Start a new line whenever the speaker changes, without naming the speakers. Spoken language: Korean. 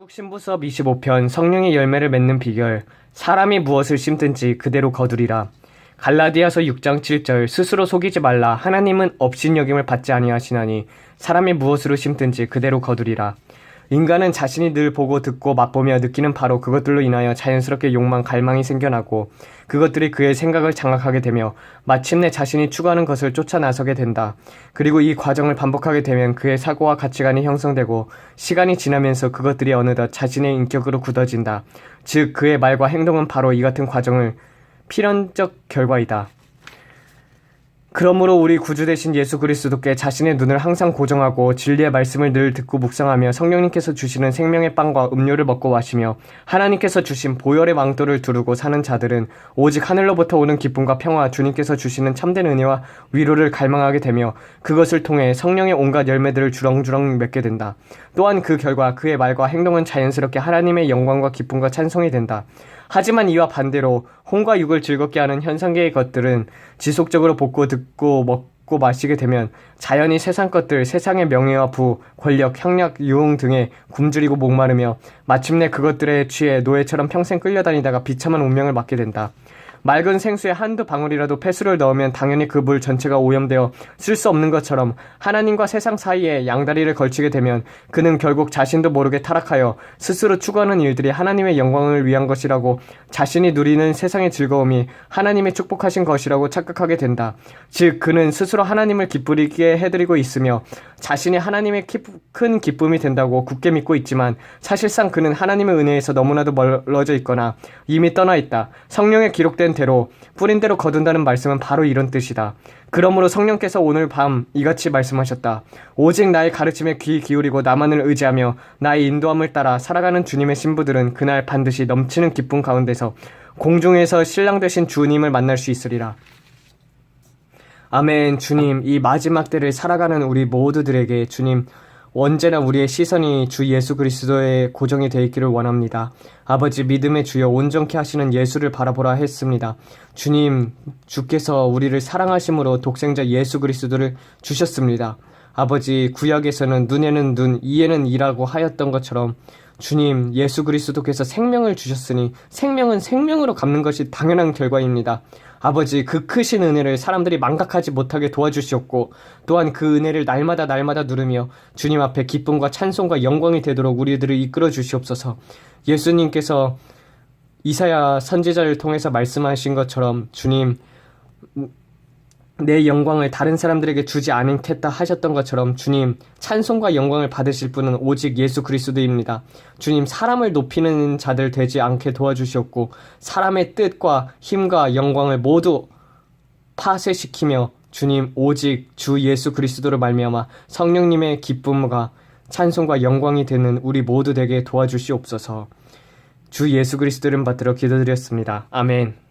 한국 신부수업 25편 성령의 열매를 맺는 비결 사람이 무엇을 심든지 그대로 거두리라. 갈라디아서 6장 7절 스스로 속이지 말라. 하나님은 업신여김을 받지 아니하시나니 사람이 무엇으로 심든지 그대로 거두리라 인간은 자신이 늘 보고 듣고 맛보며 느끼는 바로 그것들로 인하여 자연스럽게 욕망 갈망이 생겨나고 그것들이 그의 생각을 장악하게 되며 마침내 자신이 추구하는 것을 쫓아 나서게 된다. 그리고 이 과정을 반복하게 되면 그의 사고와 가치관이 형성되고 시간이 지나면서 그것들이 어느덧 자신의 인격으로 굳어진다. 즉 그의 말과 행동은 바로 이 같은 과정을 필연적 결과이다. 그러므로 우리 구주 되신 예수 그리스도께 자신의 눈을 항상 고정하고 진리의 말씀을 늘 듣고 묵상하며 성령님께서 주시는 생명의 빵과 음료를 먹고 마시며 하나님께서 주신 보혈의 왕도를 두르고 사는 자들은 오직 하늘로부터 오는 기쁨과 평화 주님께서 주시는 참된 은혜와 위로를 갈망하게 되며 그것을 통해 성령의 온갖 열매들을 주렁주렁 맺게 된다. 또한 그 결과 그의 말과 행동은 자연스럽게 하나님의 영광과 기쁨과 찬송이 된다. 하지만 이와 반대로 혼과 육을 즐겁게 하는 현상계의 것들은 지속적으로 복고 듣고 먹고 마시게 되면 자연히 세상 것들, 세상의 명예와 부, 권력, 향락, 유흥 등에 굶주리고 목마르며 마침내 그것들에 취해 노예처럼 평생 끌려다니다가 비참한 운명을 맞게 된다. 맑은 생수에 한두 방울이라도 폐수를 넣으면 당연히 그 물 전체가 오염되어 쓸 수 없는 것처럼 하나님과 세상 사이에 양다리를 걸치게 되면 그는 결국 자신도 모르게 타락하여 스스로 추구하는 일들이 하나님의 영광을 위한 것이라고 자신이 누리는 세상의 즐거움이 하나님의 축복하신 것이라고 착각하게 된다. 즉 그는 스스로 하나님을 기쁘게 해드리고 있으며 자신이 하나님의 큰 기쁨이 된다고 굳게 믿고 있지만 사실상 그는 하나님의 은혜에서 너무나도 멀어져 있거나 이미 떠나 있다. 성령에 기록된 대로 뿌린 대로 거둔다는 말씀은 바로 이런 뜻이다. 그러므로 성령께서 오늘 밤 이같이 말씀하셨다. 오직 나의 가르침에 귀 기울이고 나만을 의지하며 나의 인도함을 따라 살아가는 주님의 신부들은 그날 반드시 넘치는 기쁨 가운데서 공중에서 신랑 되신 주님을 만날 수 있으리라. 아멘. 주님, 이 마지막 때를 살아가는 우리 모두들에게 주님, 언제나 우리의 시선이 주 예수 그리스도에 고정이 되어 있기를 원합니다. 아버지 믿음의 주여 온전케 하시는 예수를 바라보라 했습니다. 주님, 주께서 우리를 사랑하심으로 독생자 예수 그리스도를 주셨습니다. 아버지 구약에서는 눈에는 눈, 이에는 이라고 하였던 것처럼 주님 예수 그리스도께서 생명을 주셨으니 생명은 생명으로 갚는 것이 당연한 결과입니다. 아버지 그 크신 은혜를 사람들이 망각하지 못하게 도와주시옵고 또한 그 은혜를 날마다 날마다 누르며 주님 앞에 기쁨과 찬송과 영광이 되도록 우리들을 이끌어 주시옵소서. 예수님께서 이사야 선지자를 통해서 말씀하신 것처럼 주님 내 영광을 다른 사람들에게 주지 않겠다 하셨던 것처럼 주님 찬송과 영광을 받으실 분은 오직 예수 그리스도입니다. 주님 사람을 높이는 자들 되지 않게 도와주시옵고 사람의 뜻과 힘과 영광을 모두 파쇄시키며 주님 오직 주 예수 그리스도를 말미암아 성령님의 기쁨과 찬송과 영광이 되는 우리 모두 되게 도와주시옵소서. 주 예수 그리스도를 받들어 기도드렸습니다. 아멘.